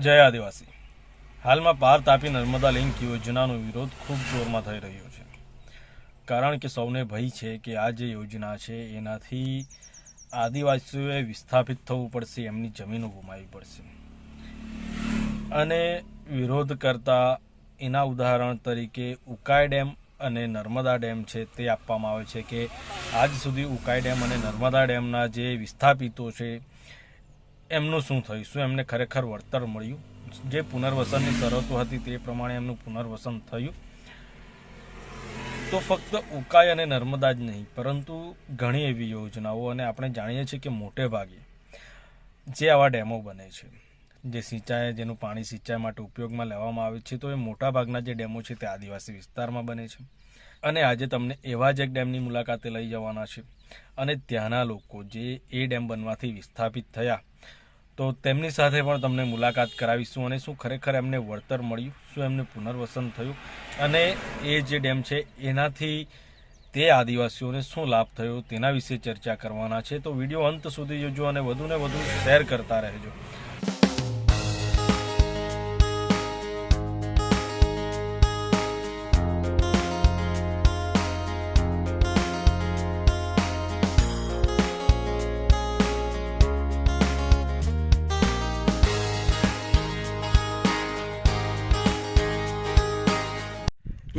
જય આદિવાસી. હાલમાં પાર તાપી નર્મદા લિંક યોજનાનો વિરોધ ખૂબ જોરમાં થઈ રહ્યો છે. કારણ કે સૌને ભય છે કે આ જે યોજના છે, એનાથી આદિવાસીઓએ વિસ્થાપિત થવું પડશે, એમની જમીનો ગુમાવવી પડશે. અને વિરોધ કરતા એના ઉદાહરણ તરીકે ઉકાઈ ડેમ અને નર્મદા ડેમ છે તે આપવામાં આવે છે કે આજ સુધી ઉકાઈ ડેમ અને નર્મદા ડેમના જે વિસ્થાપિતો છે એમનું શું થયું? શું એમને ખરેખર વળતર મળ્યું? જે પુનર્વસનની શરતો હતી તે પ્રમાણે એમનું પુનર્વસન થયું. તો ફક્ત ઉકાઈ અને નર્મદા જ નહીં, પરંતુ ઘણી એવી યોજનાઓ અને આપણે જાણીએ છીએ કે મોટે ભાગે જે આવા ડેમો બને છે. જે સિંચાઈ, જેનું પાણી સિંચાઈ માટે ઉપયોગમાં લેવામાં આવે છે, તો એ મોટા ભાગના જે ડેમો છે તે આદિવાસી વિસ્તારમાં બને છે. અને આજે તમને એવા જ એક ડેમની મુલાકાતે લઈ જવાના છે. અને ત્યાંના લોકો જે એ ડેમ બનવાથી વિસ્થાપિત થયા તો તેમની સાથે પણ તમને મુલાકાત કરાવીશું અને શું ખરેખર એમને વળતર મળ્યું, શું એમને પુનર્વસન થયું અને એ જે ડેમ છે, એનાથી તે આદિવાસીઓને શું લાભ થયો તેના વિશે ચર્ચા કરવાના છે. તો વીડિયો અંત સુધી જોજો અને વધુને વધુ શેર કરતા રહેજો.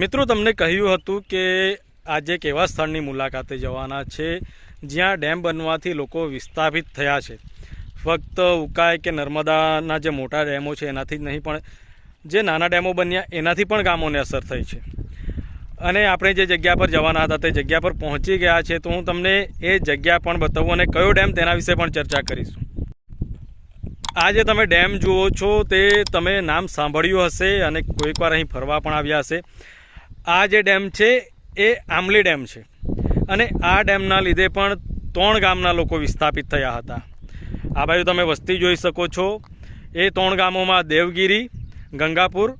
મિત્રો, તમને કહ્યું હતું કે આજે એક એવા સ્થળની મુલાકાતે જવાના છે? જ્યાં ડેમ બનવાથી લોકો વિસ્થાપિત થયા છે. ફક્ત ઉકાઈ કે નર્મદાના જે મોટા ડેમો છે, એનાથી જ નહીં, પણ જે નાના ડેમો બન્યા, એનાથી પણ ગામોને અસર થઈ છે. અને આપણે જે જગ્યા પર જવાના હતા, તે જગ્યા પર પહોંચી ગયા છે. તો હું તમને એ જગ્યા પણ બતાવું અને કયો ડેમ તેના વિશે પણ ચર્ચા કરીશું. આ જે તમે ડેમ જુઓ છો, તે તમે નામ સાંભળ્યું હશે અને કોઈકવાર અહીં ફરવા પણ આવ્યા હશે. આ જે ડેમ છે, એ આંબલી ડેમ છે. અને આ ડેમના લીધે પણ ત્રણ ગામના લોકો વિસ્થાપિત થયા હતા. આ બાજુ તમે વસ્તી જોઈ શકો છો. એ ત્રણ ગામોમાં દેવગીરી, ગંગાપુર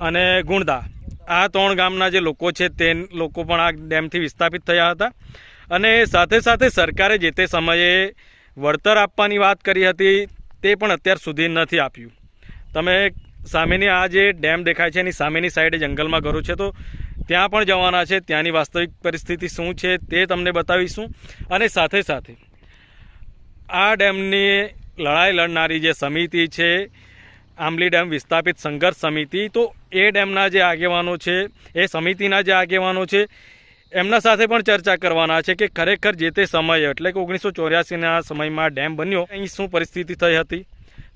અને ગુણદા આ ત્રણ ગામના જે લોકો છે, તે લોકો પણ આ ડેમથી વિસ્થાપિત થયા હતા. અને સાથે સાથે સરકારે જે તે સમયે વળતર આપવાની વાત કરી હતી, તે પણ અત્યાર સુધી નથી આપ્યું. તમે સામેની આ જે ડેમ દેખાય છે, એની સામેની સાઈડે જંગલમાં ઘરો છે, તો ત્યાં પણ જવાના છે. ત્યાંની વાસ્તવિક પરિસ્થિતિ શું છે, તે તમને બતાવીશું. અને સાથે સાથે આ ડેમની લડાઈ લડનારી જે સમિતિ છે, આંબલી ડેમ વિસ્થાપિત સંઘર્ષ સમિતિ, તો એ ડેમના જે આગેવાનો છે, એ સમિતિના જે આગેવાનો છે, એમના સાથે પણ ચર્ચા કરવાના છે કે ખરેખર જે તે સમય, એટલે કે ઓગણીસો ચોર્યાસીના સમયમાં ડેમ બન્યો. અહીં શું પરિસ્થિતિ થઈ હતી?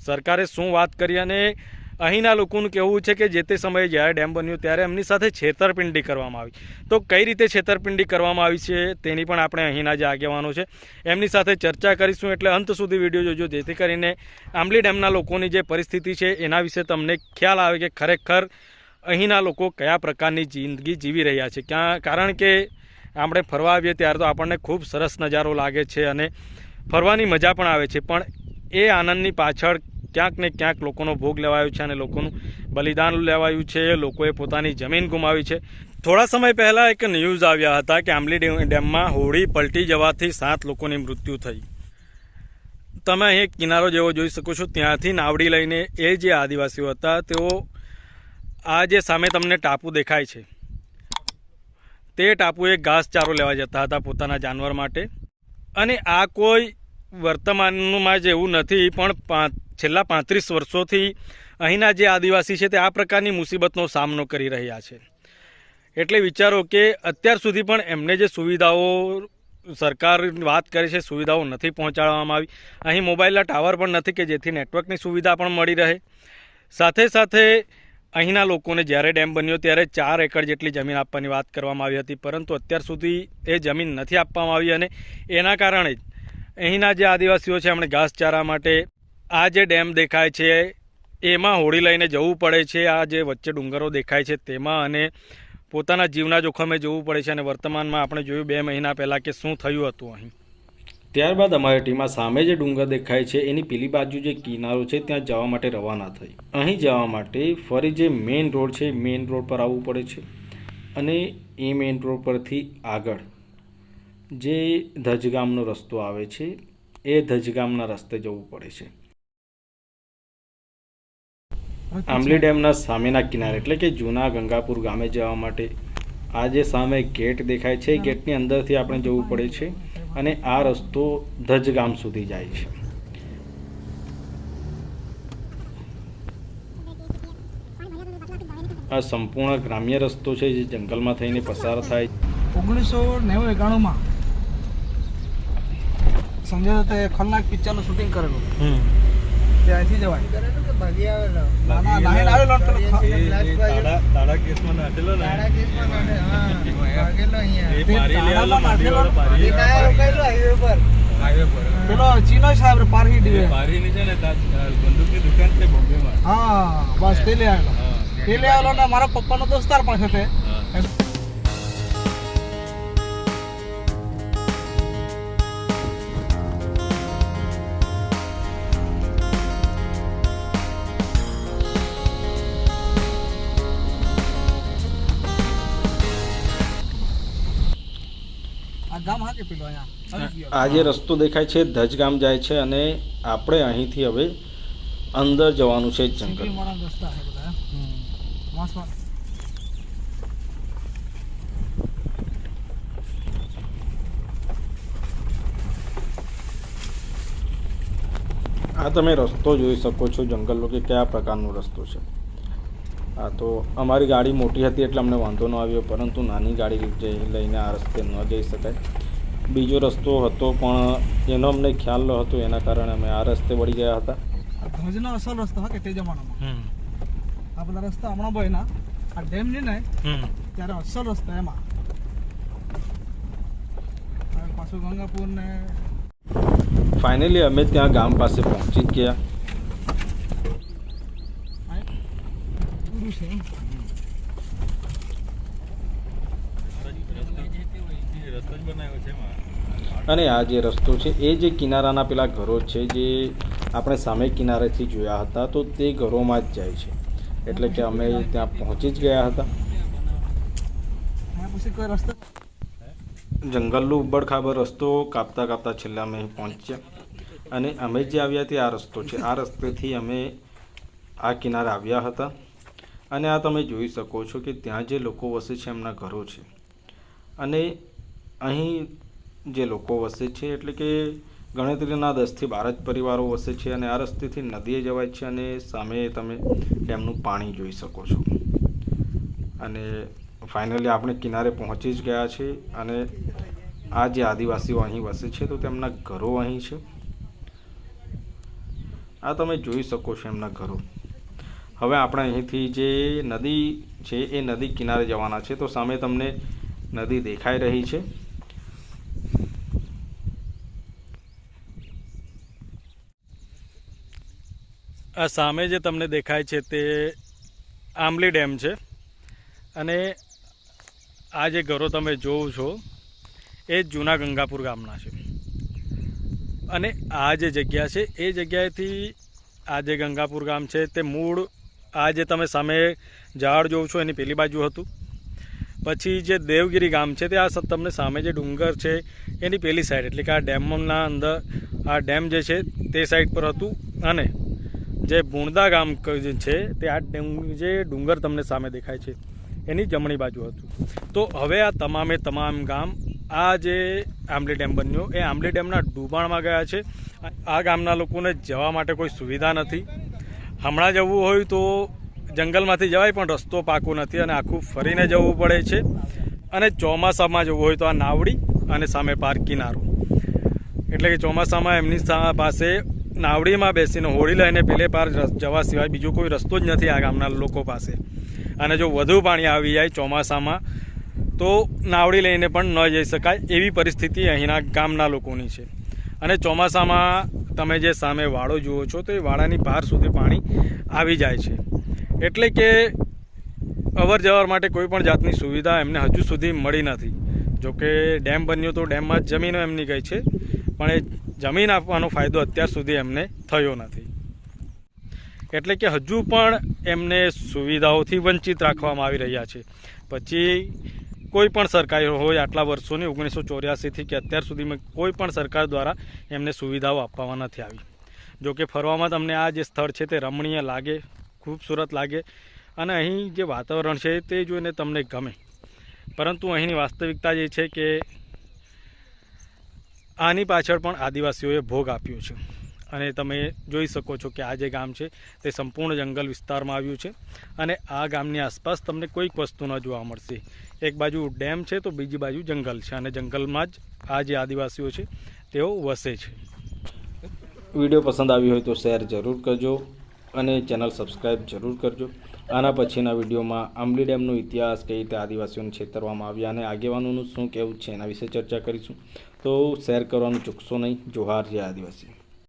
સરકારે શું વાત કરી અને અહીંના લોકોનું કહેવું છે કે જે તે સમયે જ્યારે ડેમ બન્યો ત્યારે એમની સાથે છેતરપિંડી કરવામાં આવી. તો કઈ રીતે છેતરપિંડી કરવામાં આવી છે તેની પણ આપણે અહીંના જે આગેવાનો છે એમની સાથે ચર્ચા કરીશું. એટલે અંત સુધી વીડિયો જોજો, જેથી કરીને આંબલી ડેમના લોકોની જે પરિસ્થિતિ છે એના વિશે તમને ખ્યાલ આવે કે ખરેખર અહીંના લોકો કયા પ્રકારની જિંદગી જીવી રહ્યા છે. ક્યાં, કારણ કે આપણે ફરવા આવીએ ત્યારે તો આપણને ખૂબ સરસ નજારો લાગે છે અને ફરવાની મજા પણ આવે છે. પણ એ આનંદની પાછળ ક્યાંક ને ક્યાંક લોકોનો ભોગ લેવાયો છે અને લોકોનું બલિદાન લેવાયું છે. લોકોએ પોતાની જમીન ગુમાવી છે. થોડા સમય પહેલાં એક ન્યૂઝ આવ્યા હતા કે આંબલી ડેમ- ડેમમાં હોડી પલટી જવાથી સાત લોકોની મૃત્યુ થઈ. તમે અહીં કિનારો જેવો જોઈ શકો છો. ત્યાંથી નાવડી લઈને એ જે આદિવાસીઓ હતા, તેઓ આ જે સામે તમને ટાપુ દેખાય છે, તે ટાપુએ ઘાસચારો લેવા જતા હતા પોતાના જાનવર માટે. અને આ કોઈ વર્તમાનમાં જ એવું નથી, પણ છેલ્લા પાંત્રીસ વર્ષોથી અહીંના જે આદિવાસી છે તે આ પ્રકારની મુસીબતનો સામનો કરી રહ્યા છે. એટલે વિચારો કે અત્યાર સુધી પણ એમને જે સુવિધાઓ સરકાર વાત કરે છે, સુવિધાઓ નથી પહોંચાડવામાં આવી. અહીં મોબાઈલના ટાવર પણ નથી કે જેથી નેટવર્કની સુવિધા પણ મળી રહે. સાથે સાથે અહીંના લોકોને જ્યારે ડેમ બન્યો ત્યારે ચાર એકર જેટલી જમીન આપવાની વાત કરવામાં આવી હતી, પરંતુ અત્યાર સુધી એ જમીન નથી આપવામાં આવી અને એના કારણે અહીંના જે આદિવાસીઓ છે, એમણે ઘાસચારા માટે આ જે ડેમ દેખાય છે, એમાં હોડી લઈને જવું પડે છે. આ જે વચ્ચે ડુંગરો દેખાય છે તેમાં અને પોતાના જીવના જોખમે જવું પડે છે અને વર્તમાનમાં આપણે જોયું બે મહિના પહેલાં કે શું થયું હતું અહીં. ત્યારબાદ અમારી ટીમમાં સામે જે ડુંગર દેખાય છે, એની પેલી બાજુ જે કિનારો છે, ત્યાં જવા માટે રવાના થઈ. અહીં જવા માટે ફરી જે મેઇન રોડ છે, મેઇન રોડ પર આવવું પડે છે અને એ મેઇન રોડ પરથી આગળ જે ધજગામનો રસ્તો આવે છે, એ ધજગામના રસ્તે જવું પડે છે. આંબલી ડેમના સામેના કિનારે એટલે કે જૂના ગંગાપુર ગામે જવા માટે. આ જે સામે ગેટ દેખાય છે એ ગેટની અંદરથી આપણે જવું પડે છે અને આ રસ્તો ધજ ગામ સુધી જાય છે. આ સંપૂર્ણ ગ્રામ્ય રસ્તો છે જે જંગલમાં થઈને પસાર થાય ઓગણીસો નેવું એકાણુંમાં સંજય દત્તે ખલનાક પિક્ચરનું શૂટિંગ કરેલું. ત્યાંથી જવાય ના ના. લાઈન આવેલો ને પેલો ને. ચીનો સાહેબ પારહી હા બસ તે લઈ આવેલો. તે લઈ આવેલો ને મારા પપ્પાનો દોસ્તાર પણ છે તે. આ ગામ હા કે પેલો અહીંયા? આવી ગયો. આ જે રસ્તો દેખાય છે ધજ ગામ જાય છે અને આપણે અહીંથી હવે અંદર જવાનું છે જંગલ. આ તમે રસ્તો જોઈ શકો છો જંગલનો કે કયા પ્રકારનો રસ્તો છે. આ તો અમારી ગાડી મોટી હતી એટલે અમને વાંધો ન આવ્યો પરંતુ નાની ગાડી જે લઈને આ રસ્તે ન જઈ શકાય. બીજો રસ્તો હતો પણ એનો અમને ખ્યાલ ન હતો એના કારણે અમે આ રસ્તે વળી ગયા હતા. આ ધ્વજનો અસલ રસ્તો હા કે તે જમાનામાં આ બધા રસ્તા હમણાં ભાઈ આ ડેમની ને ત્યારે અસલ રસ્તા એમાં. પાછું ગંગાપુર ને ફાઇનલી અમે ત્યાં ગામ પાસે પહોંચી જ ગયા આ પૂરું છે એમ. અને આ જે રસ્તો છે, એ જે કિનારાના પેલા ઘરો છે, જે આપણે સામે કિનારેથી જોયા હતા, તો તે ઘરોમાં જ જાય છે. એટલે કે અમે ત્યાં પહોંચી જ ગયા હતા. જંગલનો ઉબડખાબડ રસ્તો કાપતા કાપતા છેલ્લા અમે પહોંચ્યા. અને અમે જે આવ્યા તે આ રસ્તો છે. આ રસ્તેથી અમે આ કિનારે આવ્યા હતા. અને આ તમે જોઈ શકો છો કે ત્યાં જે લોકો વસે છે, એમના ઘરો છે. અને અહીં જે લોકો વસે છે, એટલે કે ગણતરીના દસથી બાર જ પરિવારો વસે છે અને આ રસ્તેથી નદીએ જવાય છે અને સામે તમે ડેમનું પાણી જોઈ શકો છો. અને ફાઇનલી આપણે કિનારે પહોંચી જ ગયા છે અને આ જે આદિવાસીઓ અહીં વસે છે, તો તેમના ઘરો અહીં છે. આ તમે જોઈ શકો છો એમના ઘરો. હવે આપણે અહીંથી જે નદી છે, એ નદી કિનારે જવાના છે, તો સામે તમને નદી દેખાઈ રહી છે. આ સામે જે તમને દેખાય છે તે આંબલી ડેમ છે. અને આ જે ઘરો તમે જોવો છો, એ જૂના ગંગાપુર ગામના છે. અને આ જે જગ્યા છે, એ જગ્યાએથી આ જે ગંગાપુર ગામ છે, તે મૂળ આ જે તમે સામે ઝાડ જોવો છો, એની પેલી બાજુ હતું. પછી જે દેવગીરી ગામ છે, તે આ તમને સામે જે ડુંગર છે, એની પેલી સાઈડ એટલે કે આ ડેમના અંદર આ ડેમ જે છે, તે સાઈડ પર હતું. અને જે ભૂણદા ગામ છે, તે આ જે ડુંગર તમને સામે દેખાય છે, એની જમણી બાજુ હતું. તો હવે આ તમામે તમામ ગામ, આ જે આંબલી ડેમ બન્યો, એ આંબલી ડેમના ડૂબાણમાં ગયા છે. આ ગામના લોકોને જવા માટે કોઈ સુવિધા નથી. હમણાં જવું હોય તો જંગલમાંથી જવાય, પણ રસ્તો પાકો નથી અને આખું ફરીને જવું પડે છે. અને ચોમાસામાં જવું હોય તો આ નાવડી અને સામે પાર કિનારો એટલે કે ચોમાસામાં એમની પાસે નાવડીમાં બેસીને હોળી લઈને પેલે પાર જવા સિવાય બીજો કોઈ રસ્તો જ નથી આ ગામના લોકો પાસે. અને જો વધુ પાણી આવી જાય ચોમાસામાં, તો નાવડી લઈને પણ ન જઈ શકાય એવી પરિસ્થિતિ અહીંના ગામના લોકોની છે. અને ચોમાસામાં તમે જે સામે વાડો જુઓ છો, તો એ વાડાની પાર સુધી પાણી આવી જાય છે. એટલે કે અવર જવર માટે કોઈ પણ જાતની સુવિધા એમને હજુ સુધી મળી નથી. જોકે ડેમ બન્યો તો ડેમમાં જ જમીનો એમની ગઈ છે, પણ એ જમીન આપવાનો ફાયદો અત્યાર સુધી એમને થયો નથી. એટલે કે હજુ પણ એમને સુવિધાઓથી વંચિત રાખવામાં આવી રહ્યા છે. પછી કોઈ પણ સરકાર હોય આટલા વર્ષોની ઓગણીસો ચોર્યાસીથી કે અત્યાર સુધીમાં કોઈ પણ સરકાર દ્વારા એમને સુવિધાઓ આપવામાં નથી આવી. જો કે ફરવામાં તમને આ જે સ્થળ છે તે રમણીય લાગે, ખૂબસૂરત લાગે અને અહીં જે વાતાવરણ છે તે જોઈને તમને ગમે. પરંતુ અહીંની વાસ્તવિકતા જે છે કે આની પાછળ પણ આદિવાસીઓએ ભોગ આપ્યો છે. અને તમે જોઈ શકો છો કે આ જે ગામ છે, તે સંપૂર્ણ જંગલ વિસ્તારમાં આવ્યું છે અને આ ગામની આસપાસ તમને કોઈક વસ્તુ ન જોવા મળશે. એક બાજુ ડેમ છે, તો બીજી બાજુ જંગલ છે અને જંગલમાં જ આ જે આદિવાસીઓ છે, તેઓ વસે છે. વીડિયો પસંદ આવ્યો હોય તો શેર જરૂર કરજો અને ચેનલ સબસ્ક્રાઈબ જરૂર કરજો. આના પછીના વિડીયોમાં આંબલી ડેમનો ઇતિહાસ કઈ રીતે આદિવાસીઓને છેતરવામાં આવ્યા અને આગેવાનોનું શું કહેવું છે એના વિશે ચર્ચા કરીશું. તો શેર કરવાનું ચૂકશો નહીં. જોહાર જે આદિવાસી.